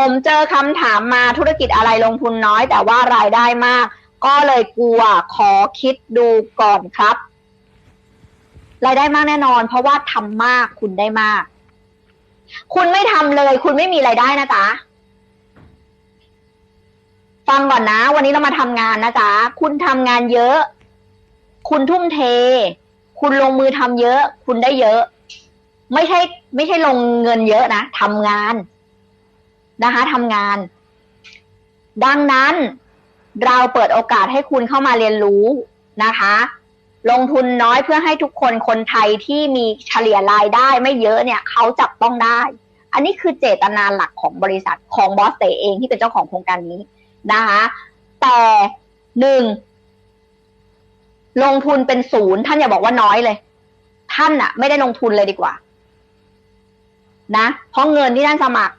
ผมเจอคำถามมาธุรกิจอะไรลงทุนน้อย แต่ว่ารายได้มาก ก็เลยกลัวขอคิดดูก่อนครับ รายได้มากแน่นอน เพราะว่าทำมากคุณได้มาก คุณไม่ทำเลย คุณไม่มีรายได้นะจ๊ะฟังก่อนนะ วันนี้เรามาทำงานนะจ๊ะคุณทำงานเยอะ คุณทุ่มเท คุณลงมือทำเยอะ คุณได้เยอะ ไม่ใช่ ไม่ใช่ลงเงินเยอะนะทำงาน นะคะทำงาน ดังนั้นเราเปิดโอกาสให้คุณเข้ามาเรียนรู้นะคะ ลงทุนน้อยเพื่อให้ทุกคนคนไทยที่มีเฉลี่ยรายได้ไม่เยอะเนี่ยเขาจับต้องได้ อันนี้คือเจตนาหลักของบริษัทของบอสเตเองที่เป็นเจ้าของโครงการนี้นะคะ แต่หนึ่งลงทุนเป็นศูนย์ท่านอย่าบอกว่าน้อยเลย ท่านอะไม่ได้ลงทุนเลยดีกว่า นะ เพราะเงินที่ท่านสมัคร